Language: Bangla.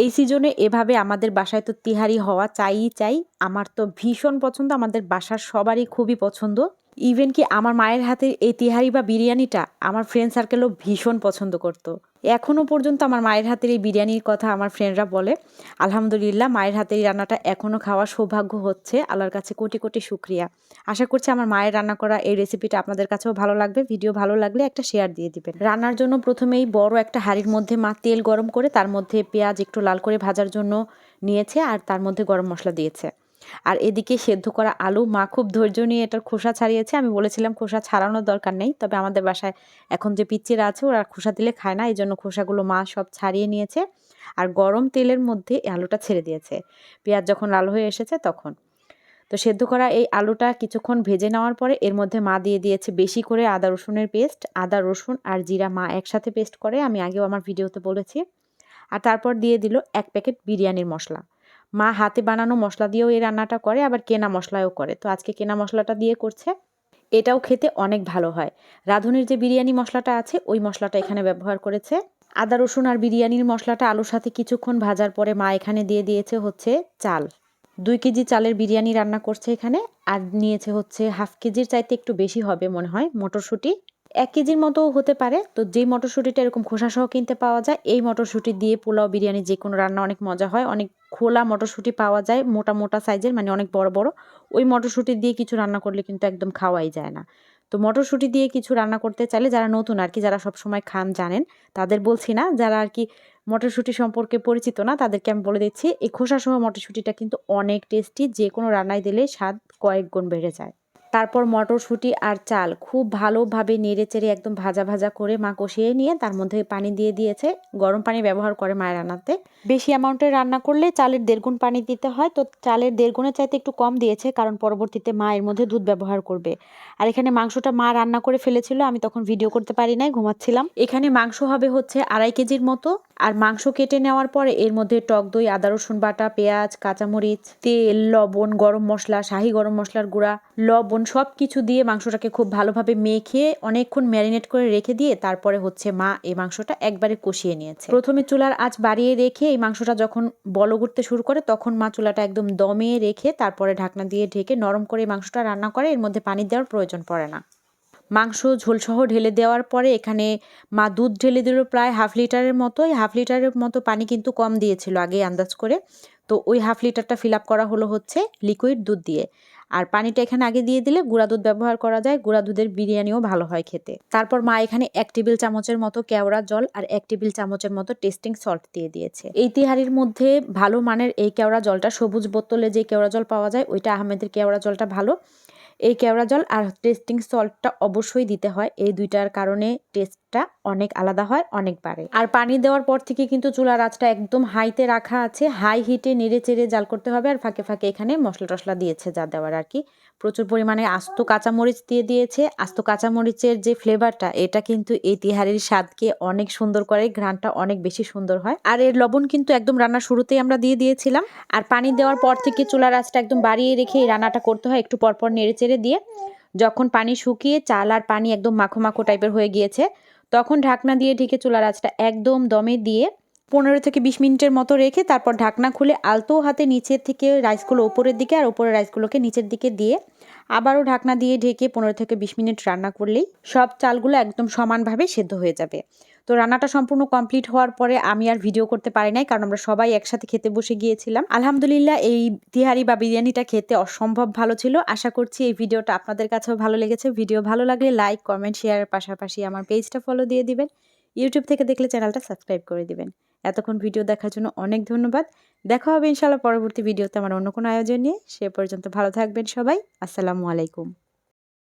এই সিজনে এভাবে আমাদের বাসায় তো তিহারি হওয়া চাই চাই। আমার তো ভীষণ পছন্দ, আমাদের বাসার সবারই খুবই পছন্দ। ইভেন কি আমার মায়ের হাতে এই তিহারি বা বিরিয়ানিটা আমার ফ্রেন্ড সার্কেলও ভীষণ পছন্দ করতো। এখনও পর্যন্ত আমার মায়ের হাতের এই বিরিয়ানির কথা আমার ফ্রেন্ডরা বলে। আলহামদুলিল্লাহ, মায়ের হাতের এই রান্নাটা এখনও খাওয়ার সৌভাগ্য হচ্ছে। আল্লাহর কাছে কোটি কোটি শুক্রিয়া। আশা করছি আমার মায়ের রান্না করা এই রেসিপিটা আপনাদের কাছেও ভালো লাগবে। ভিডিও ভালো লাগলে একটা শেয়ার দিয়ে দিবেন। রান্নার জন্য প্রথমেই বড় একটা হাঁড়ির মধ্যে মা তেল গরম করে, তার মধ্যে পেঁয়াজ একটু লাল করে ভাজার জন্য নিয়েছে আর তার মধ্যে গরম মশলা দিয়েছে। আর এদিকে সেদ্ধ করা আলু, মা খুব ধৈর্য নিয়ে এটার খোসা ছাড়িয়েছে। আমি বলেছিলাম খোসা ছাড়ানোর দরকার নেই, তবে আমাদের বাসায় এখন যে পিচ্চিরা আছে, ওরা খোসা দিলে খায় না এই জন্য খোসাগুলো মা সব ছাড়িয়ে নিয়েছে। আর গরম তেলের মধ্যে আলুটা ছেড়ে দিয়েছে। পেঁয়াজ যখন লাল হয়ে এসেছে তখন। তো সেদ্ধ করা এই আলুটা কিছুক্ষণ ভেজে নেওয়ার পরে এর মধ্যে মা দিয়ে দিয়েছে বেশি করে আদা রসুনের পেস্ট, আদা রসুন আর জিরা মা একসাথে পেস্ট করে, আমি আগেও আমার ভিডিওতে বলেছি। আর তারপর দিয়ে দিল এক প্যাকেট বিরিয়ানির মশলা। মা হাতে বানানো মশলা দিয়েও এই রান্নাটা করে, আবার কেনা মশলাও করে। তো আজকে কেনা মশলাটা দিয়ে করছে। এটাও খেতে অনেক ভালো হয়। রাঁধুনির যে বিরিয়ানি মশলাটা আছে, ওই মশলাটা এখানে ব্যবহার করেছে। আদা, রসুন আর বিরিয়ানির মশলাটা আলুর সাথে কিছুক্ষণ ভাজার পরে মা এখানে দিয়ে দিয়েছে হচ্ছে চাল। দুই কেজি চালের বিরিয়ানি রান্না করছে এখানে, আর নিয়েছে হচ্ছে হাফ কেজির চাইতে একটু বেশি হবে মনে হয়, মটরশুঁটি। এক কেজির মতো হতে পারে। তো যেই মটরশুঁটিটা এরকম খোসাসহ কিনতে পাওয়া যায়, এই মটরশুঁটি দিয়ে পোলাও, বিরিয়ানি যে কোনো রান্না অনেক মজা হয়। অনেক খোলা মটরশুঁটি পাওয়া যায়, মোটা মোটা সাইজের মানে অনেক বড় বড়। ওই মটরশুঁটি দিয়ে কিছু রান্না করলে কিন্তু একদম খাওয়াই যায় না। তো মটরশুঁটি দিয়ে কিছু রান্না করতে চাইলে যারা নতুন আর কি, যারা সবসময় খান জানেন, তাদের বলছি না। যারা আর কি মটরশুঁটি সম্পর্কে পরিচিত না, তাদেরকে আমি বলে দিচ্ছি, এই খোসাসহ মটরশুঁটিটা কিন্তু অনেক টেস্টি যে কোনো রান্নায় দিলে স্বাদ কয়েক গুণ বেড়ে যায়। তারপর মটরশুঁটি আর চাল খুব ভালোভাবে নেড়ে চেড়ে একদম ভাজা ভাজা করে মা কষিয়ে নিয়ে তার মধ্যে পানি দিয়ে দিয়েছে। গরম পানি ব্যবহার করে মায়ের রান্নাতে। বেশি অ্যামাউন্টে রান্না করলে চালের দেড়গুণ পানি দিতে হয়। তো চালের দেড়গুণের চাইতে একটু কম দিয়েছে কারণ পরবর্তীতে মা এর মধ্যে দুধ ব্যবহার করবে। আর এখানে মাংসটা মা রান্না করে ফেলেছিল, আমি তখন ভিডিও করতে পারি নাই, ঘুমাচ্ছিলাম। এখানে মাংস হবে হচ্ছে আড়াই কেজির মতো। আর মাংস কেটে নেওয়ার পরে এর মধ্যে টক দই, আদা, রসুন বাটা, পেঁয়াজ, কাঁচামরিচ, তেল, লবণ, গরম মশলা, শাহি গরম মশলার গুঁড়া, লবণ সব কিছু দিয়ে মাংসটাকে খুব ভালোভাবে মেখে অনেকক্ষণ ম্যারিনেট করে রেখে দিয়ে তারপরে হচ্ছে মা এই মাংসটা একবারে কষিয়ে নিয়েছে। প্রথমে চুলার আঁচ বাড়িয়ে রেখে এই মাংসটা যখন বল উঠতে শুরু করে তখন মা চুলাটা একদম দমে রেখে তারপরে ঢাকনা দিয়ে ঢেকে নরম করে মাংসটা রান্না করে এর মধ্যে পানি দেওয়ার প্রয়োজন পড়ে না। মাংস ঝোলসহ ঢেলে দেওয়ার পরে এখানে মা দুধ ঢেলে দিল প্রায় হাফ লিটারের মতো হাফ লিটারের মতো পানি কিন্তু কম দিয়েছিল আগে আন্দাজ করে। তো ওই হাফ লিটারটা ফিল আপ করা হলো হচ্ছে লিকুইড দুধ দিয়ে। আর পানিটা এখানে আগে দিয়ে দিলে গুঁড়া দুধ ব্যবহার করা যায়। গুঁড়া দুধের বিরিয়ানিও ভালো হয় খেতে। তারপর মা এখানে এক টেবিল চামচের মতো কেওড়া জল আর এক টেবিল চামচের মতো টেস্টিং সল্ট দিয়ে দিয়েছে। এই তিহারির মধ্যে ভালো মানের এই কেওড়া জলটা সবুজ বোতলে যে কেওড়া জল পাওয়া যায়, ওইটা আহমেদের কেওড়া জলটা ভালো। এই কেওড়া জল আর টেস্টিং সল্টটা অবশ্যই দিতে হয়। এই দুইটার কারণে টেস্টটা অনেক আলাদা হয়, অনেক বাড়ে। আর পানি দেওয়ার পর থেকে কিন্তু চুলার আঁচটা একদম হাইতে রাখা আছে। হাই হিটে নেড়ে চেড়ে জাল করতে হবে আর ফাঁকে ফাঁকে এখানে মশলা টশলা দিয়েছে যা দেওয়ার আর কি। প্রচুর পরিমাণে আস্ত কাঁচামরিচ দিয়ে দিয়েছে। আস্ত কাঁচামরিচের যে ফ্লেভারটা, এটা কিন্তু এই তিহারির স্বাদকে অনেক সুন্দর করে ঘ্রানটা অনেক বেশি সুন্দর হয়। আর এর লবণ কিন্তু একদম রান্নার শুরুতেই আমরা দিয়ে দিয়েছিলাম। আর পানি দেওয়ার পর থেকে চুলার আঁচটা একদম বাড়িয়ে রেখে এই রান্নাটা করতে হয়। একটু পরপর নেড়ে চেড়ে দিয়ে যখন পানি শুকিয়ে চাল আর পানি একদম মাখো মাখো টাইপের হয়ে গিয়েছে, তখন ঢাকনা দিয়ে ঢেকে চুলার আঁচটা একদম দমে দিয়ে পনেরো থেকে বিশ মিনিটের মতো রেখে তারপর ঢাকনা খুলে আলতো হাতে নিচের থেকে রাইসগুলো ওপরের দিকে আর ওপরের রাইসগুলোকে নিচের দিকে দিয়ে আবারও ঢাকনা দিয়ে ঢেকে পনেরো থেকে বিশ মিনিট রান্না করলেই সব চালগুলো একদম সমানভাবে সেদ্ধ হয়ে যাবে। তো রান্নাটা সম্পূর্ণ কমপ্লিট হওয়ার পরে আমি আর ভিডিও করতে পারি নাই, কারণ আমরা সবাই একসাথে খেতে বসে গিয়েছিলাম। আলহামদুলিল্লাহ এই তিহারি বা বিরিয়ানিটা খেতে অসম্ভব ভালো ছিল। আশা করছি এই ভিডিওটা আপনাদের কাছেও ভালো লেগেছে। ভিডিও ভালো লাগলে লাইক, কমেন্ট শেয়ারের পাশাপাশি আমার পেজটা ফলো দিয়ে দিবেন। ইউটিউব থেকে দেখলে চ্যানেলটা সাবস্ক্রাইব করে দিবেন। এতক্ষণ ভিডিও দেখার জন্য অনেক ধন্যবাদ। দেখা হবে ইনশাল্লাহ পরবর্তী ভিডিওতে আমার অন্য কোনো আয়োজন নিয়ে। সে পর্যন্ত ভালো থাকবেন সবাই। আসসালামু আলাইকুম।